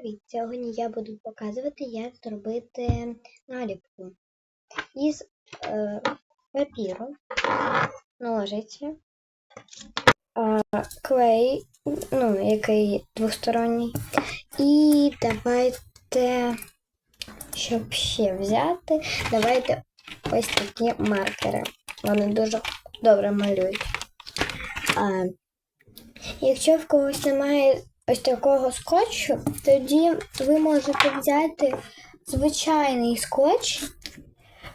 Привіт! Сьогодні я буду показувати, як зробити наліпку із е, папіру, ножиці, е, клей, ну, який двосторонній. І давайте, щоб ще взяти, давайте ось такі маркери. Вони дуже добре малюють. А, якщо в когось немає ось такого скотчу, тоді ви можете взяти звичайний скотч,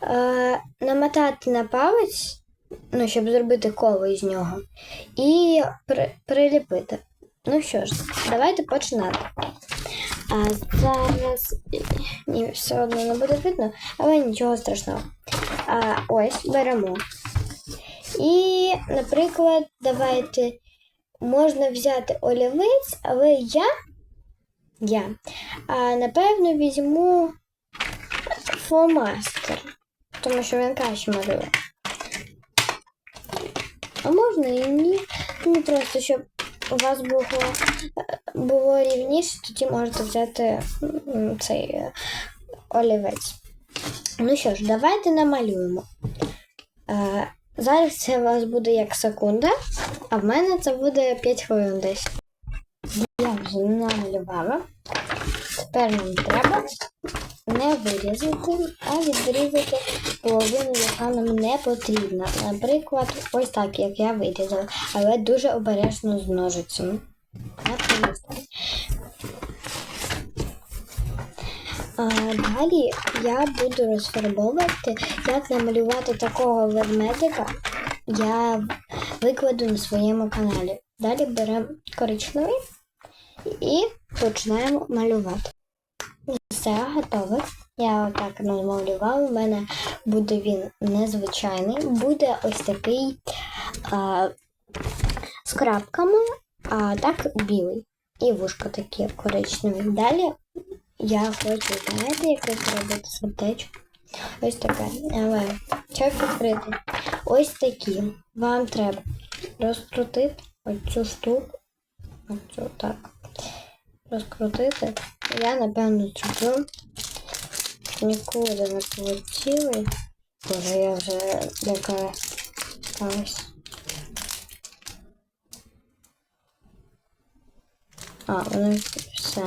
е, намотати на палець, ну, щоб зробити коло із нього, і при, приліпити. Ну що ж, давайте починати. А зараз ні, все одно не буде видно, але нічого страшного. А, ось беремо. І, наприклад, давайте можна взяти олівець, але я, я а, напевно, візьму фломастер, тому що він краще малює. А можна і ні. Ну, просто щоб у вас було, було рівніше, тоді можете взяти цей е, олівець. Ну що ж, давайте намалюємо. Зараз це у вас буде як секунда, а в мене це буде 5 хвилин десь. Я вже намалювала. Тепер нам треба не вирізати, а відрізати половину, яка нам не потрібна. Наприклад, ось так, як я вирізала, але дуже обережно з ножицями. А, далі я буду розфарбовувати, як намалювати такого ведмедика. Я викладу на своєму каналі. Далі беремо коричневий і починаємо малювати. Все готове. Я отак намалювала. У мене буде він незвичайний, буде ось такий а, з крапками, а так білий. І вушка такі коричневі. Далі я хочу, знаєте, яке зробити сердечко? Ось таке. Але як відкрити? Ось такі. Вам треба розкрутити оцю штуку. Оцю так. Розкрутити. Я, напевно, зроблю. Нікуди не полетіли. Боже, я вже яка сталася. А, воно все.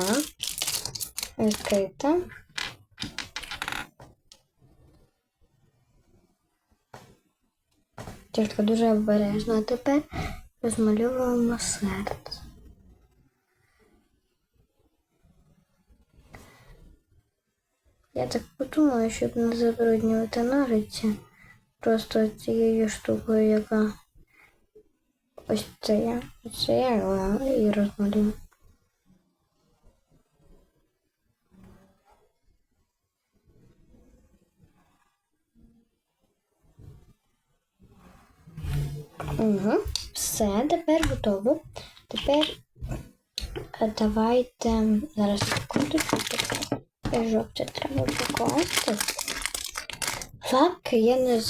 Відкрита. Тільки дуже обережно. А тепер розмальовуємо серце. Я так подумала, щоб не забруднювати ножиці. Просто цією штукою, яка ось це я. Ось це я і розмалюю. Угу. Все, тепер готово. Тепер е, давайте зараз секундочку. Жовте треба покласти. Флапки я не,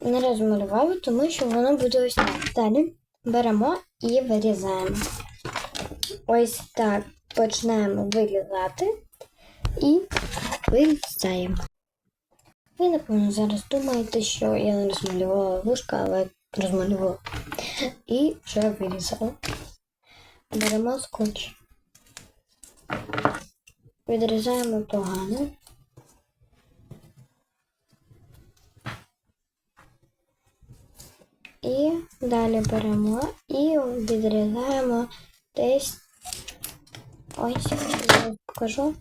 не розмалювала, тому що воно буде ось так. Далі беремо і вирізаємо. Ось так починаємо вирізати і вирізаємо. Ви, напевно, зараз думаєте, що я не розмалювала вушка, але розмалювала. І вже вирізала. Беремо скотч. Відрізаємо погано. І далі беремо і відрізаємо десь ось, зараз покажу.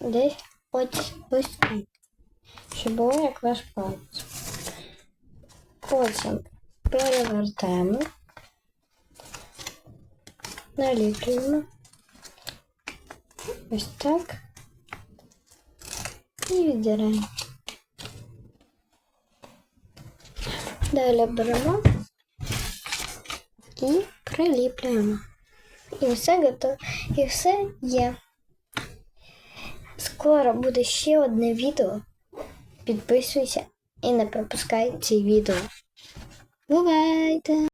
Десь ось ось тут. Щоб було як ваш палець. Потім перевертаємо, наліплюємо. Ось так. І віддираємо. Далі беремо і приліплюємо. І все готово. І все є. Скоро буде ще одне відео. Підписуйся і не пропускай ці відео. Бувайте!